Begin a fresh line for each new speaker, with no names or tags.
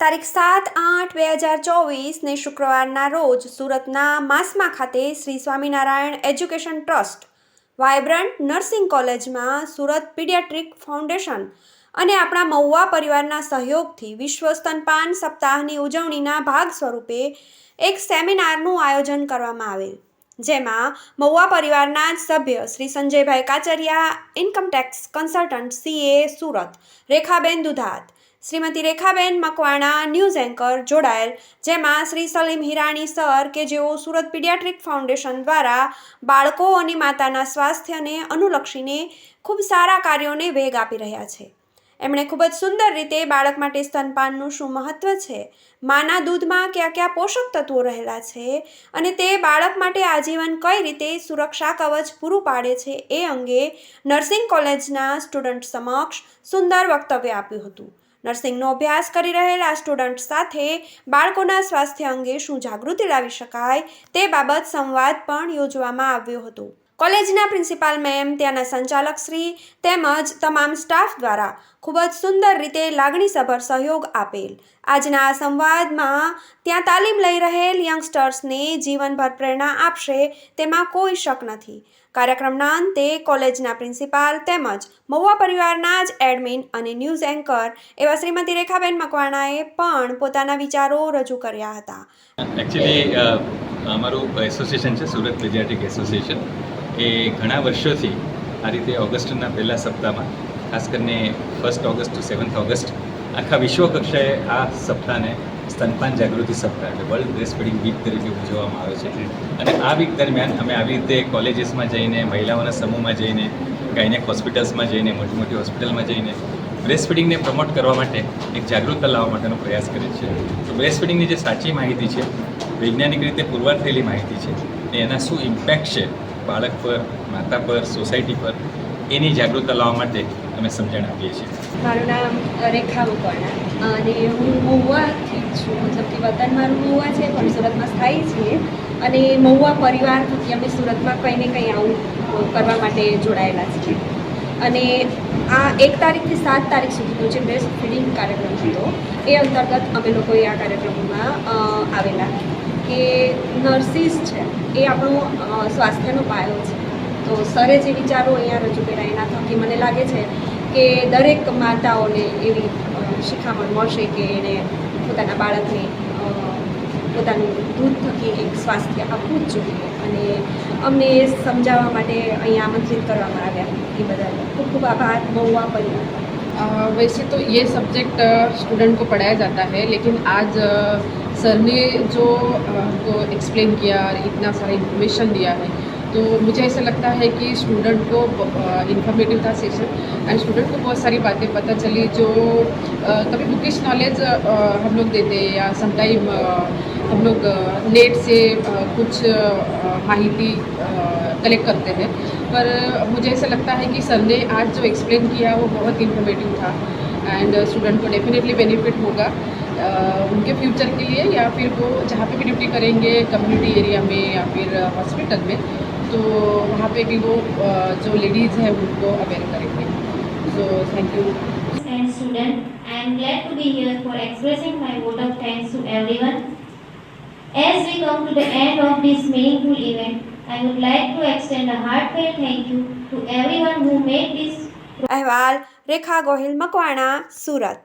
તારીખ સાત આઠ બે હજાર ચોવીસને શુક્રવારના રોજ સુરતના માસમા ખાતે Shri Swaminarayan education trust vibrant nursing કોલેજમાં સુરત પીડિયાટ્રિક ફાઉન્ડેશન અને આપણા મહુવા પરિવારના સહયોગથી વિશ્વ સ્તનપાન સપ્તાહની ઉજવણીના ભાગ સ્વરૂપે એક સેમિનારનું આયોજન કરવામાં આવેલ, જેમાં મહુવા પરિવારના જ સભ્ય Shri Sanjaybhai Kachariya income tax consultant CA Surat, Rekhaben Dudhat Shrimati Rekhaben Makwana, news anchor જોડાયેલ, જેમાં શ્રી સલીમ હિરાણી સર કે જેઓ સુરત પીડિયાટ્રિક ફાઉન્ડેશન દ્વારા બાળકો અને માતાના સ્વાસ્થ્યને અનુલક્ષીને ખૂબ સારા કાર્યોને વેગ આપી રહ્યા છે. એમણે ખૂબ જ સુંદર રીતે બાળક માટે સ્તનપાનનું શું મહત્ત્વ છે? માના દૂધમાં કયા કયા પોષક તત્વો રહેલા છે? અને તે બાળક માટે આજીવન કઈ રીતે સુરક્ષા કવચ પૂરું પાડે છે? એ અંગે નર્સિંગ કોલેજના સ્ટુડન્ટ સમક્ષ સુંદર વક્તવ્ય આપ્યું હતું. નર્સિંગનો અભ્યાસ કરી રહેલા સ્ટુડન્ટ સાથે બાળકોના સ્વાસ્થ્ય અંગે શું જાગૃતિ લાવી શકાય તે બાબત સંવાદ પણ યોજવામાં આવ્યો હતો. કોલેજના પ્રિન્સિપાલ મેમ, ત્યાંના સંચાલક શ્રી તેમજ તમામ સ્ટાફ દ્વારા ખૂબ જ સુંદર રીતે લાગણીસભર સહયોગ આપેલ. આજના આ સંવાદમાં ત્યાં તાલીમ લઈ રહેલ યંગસ્ટર્સને જીવનભર પ્રેરણા આપશે તેમાં કોઈ શક નથી. કાર્યક્રમના અંતે કોલેજના પ્રિન્સિપાલ તેમજ મહુવા પરિવારના જ એડમિન અને ન્યૂઝ એન્કર એવા શ્રીમતી રેખાબેન મકવાણાએ પણ પોતાના વિચારો રજૂ કર્યા હતા.
એકચ્યુઅલી અમારું એસોસિએશન છે, સુરત પીડિયાટ્રિક એસોસિએશન એ ઘણા વર્ષોથી આ રીતે ઓગસ્ટના પહેલા સપ્તાહમાં, ખાસ કરીને first August to seventh August, આખા વિશ્વ કક્ષાએ આ સપ્તાહને સ્તનપાન જાગૃતિ સપ્તાહ એટલે વર્લ્ડ બ્રેસ્ટ ફીડિંગ વીક તરીકે ઉજવવામાં આવે છે. અને આ વીક દરમિયાન અમે આવી રીતે કોલેજીસમાં જઈને, મહિલાઓના સમૂહમાં જઈને, ગાયનેક હોસ્પિટલ્સમાં જઈને મોટી મોટી હોસ્પિટલમાં જઈને બ્રેસ્ટ ફીડિંગને પ્રમોટ કરવા માટે એક જાગૃતતા લાવવા માટેનો પ્રયાસ કરીએ છીએ. તો બ્રેસ્ટ ફીડિંગની જે સાચી માહિતી છે, વૈજ્ઞાનિક રીતે પુરવાર થયેલી માહિતી છે એના શું ઇમ્પેક્ટ છે બાળક પર, માતા પર, સોસાયટી પર એની જાગૃતતા લાવવા માટે અમે સમજણ આપીએ છીએ.
મારું નામ રેખા મકવાણા અને હું મહુવાથી છું. મતલબ કે વતન મારું મહુવા છે, પણ સુરતમાં સ્થાયી છીએ. અને મહુવા પરિવાર થકી અમે સુરતમાં કંઈ ને કંઈ આવું કરવા માટે જોડાયેલા છીએ. અને આ એક તારીખથી સાત તારીખ સુધીનો જે બેસ્ટ ફીડિંગ કાર્યક્રમ હતો, એ અંતર્ગત અમે લોકોએ આ કાર્યક્રમમાં આવેલા. કે નર્સિસ છે, એ આપણો સ્વાસ્થ્યનો પાયો છે. તો સરે જે વિચારો અહીંયા રજૂ કર્યા, એના થકી મને લાગે છે કે દરેક માતાઓને એવી શિખામણ મળશે કે એણે પોતાના બાળકને પોતાનું દૂધ થકી એક સ્વાસ્થ્ય આપવું જ જોઈએ. અને અમને સમજાવવા માટે અહીંયા આમંત્રિત કરવામાં આવ્યા. એ બદલ ખૂબ ખૂબ આભાર. મહુવા પરિવાર
वैसे तो ये सब्जेक्ट स्टूडेंट को पढ़ाया जाता है, लेकिन आज सर ने जो हमको एक्सप्लेन किया और इतना सारा इन्फॉर्मेशन दिया है तो मुझे ऐसा लगता है कि स्टूडेंट को इन्फॉर्मेटिव था सेशन एंड स्टूडेंट को बहुत सारी बातें पता चली जो कभी बुकिश नॉलेज हम लोग देते हैं या समटाइम हम लोग नेट से कुछ माहिती कलेक्ट करते हैं। पर मुझे ऐसा लगता है कि सर ने आज जो एक्सप्लेन किया वो बहुत इन्फॉर्मेटिव था। एंड स्टूडेंट को डेफिनेटली बेनिफिट होगा। उनके फ्यूचर के लिए या फिर वो जहाँ पे भी ड्यूटी करेंगे कम्युनिटी एरिया में या फिर हॉस्पिटल में तो वहाँ पे भी वो जो लेडीज़ हैं उनको अवेयर करेंगे। So thank you
and student. As we come to the end of this meaningful event, I would like to extend a heartfelt thank you to everyone who made this
અહેવાલ રેખા ગોહિલ મકવાણા સુરત